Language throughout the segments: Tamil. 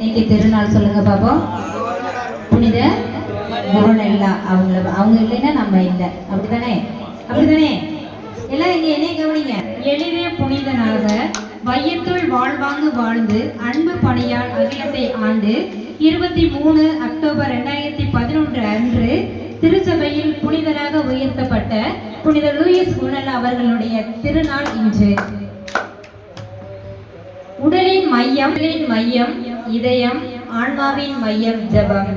இன்னைக்கு திருநாள் சொல்லுங்க பாப்போம். புனித குருநெல்லா அவங்கள அவங்க இல்லைன்னா நம்ம இல்லை. அப்படிதானே அப்படிதானே எல்லாம் இங்க என்னைய கவனிங்க. எளிதே புனிதனாக வையத்துள் வாழ்வாங்கு வாழ்ந்து அன்பு பணியால் அகிலத்தை ஆண்டு இருபத்தி மூணு அக்டோபர் ரெண்டாயிரத்தி பதினொன்று அன்று திருச்சபையில் புனிதராக உயர்த்தப்பட்ட புனித லூயிஸ் குணல் அவர்களுடைய திருநாள் இன்று. உடலின் மையம் உடலின் மையம் இதயம் ஆன்மாவின் மையம் ஜபம்.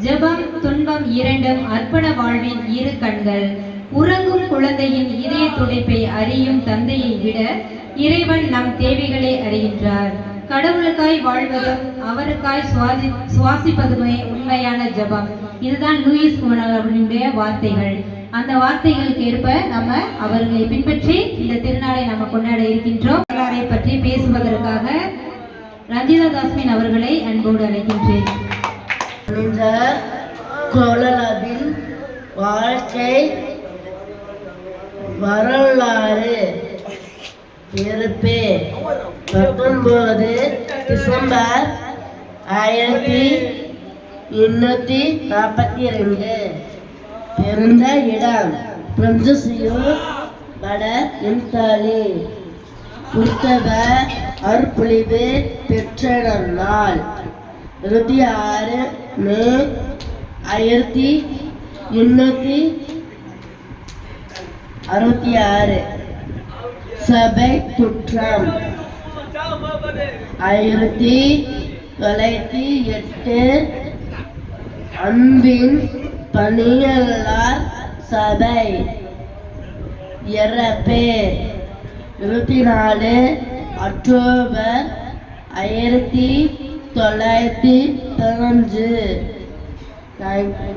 ஜபம் துன்பம் இரண்டும் அர்ப்பண வாழ்வின் இரு கண்கள். உறங்கும் குழந்தையின் இதய துடைப்பை அறியும் தந்தையை விட இறைவன் நம் தேவைகளை அறிகின்றார். கடவுளுக்காய் வாழ்வதும் அவருக்காய் சுவாசி சுவாசிப்பதுமே உண்மையான ஜெபம். இதுதான் லூயிஸ் அவர்களுடைய வார்த்தைகள். அந்த வார்த்தைகளுக்கு ஏற்ப நம்ம அவர்களை பின்பற்றி இந்த திருநாளை நம்ம கொண்டாட இருக்கின்றோம். வரலாறை பற்றி பேசுவதற்காக ரஞ்சிதா தாஸ்மின் அவர்களை அன்போடு அழைக்கின்றேன். இந்த கோலலபின் வாழ்க்கை வரலாறு இருப்பு. பத்தொன்பது டிசம்பர் ஆயிரத்தி எண்ணூற்றி நாற்பத்தி ரெண்டு. பிறந்த இடம் பிரெஞ்சுசியூர் வட இத்தாலி. புத்தக அற்பொழிவு பெற்ற இருபத்தி ஆறு மே ஆயிரத்தி எண்ணூற்றி அறுபத்தி ஆறு. சபை குற்றம். ஆயிரத்தி தொள்ளாயிரத்தி எட்டு. அன்பின் பணியாளர் சபை. இறப்பு. இருபத்தி நாலு அக்டோபர் ஆயிரத்தி தொள்ளாயிரத்தி பதினஞ்சு தேங்க்யூ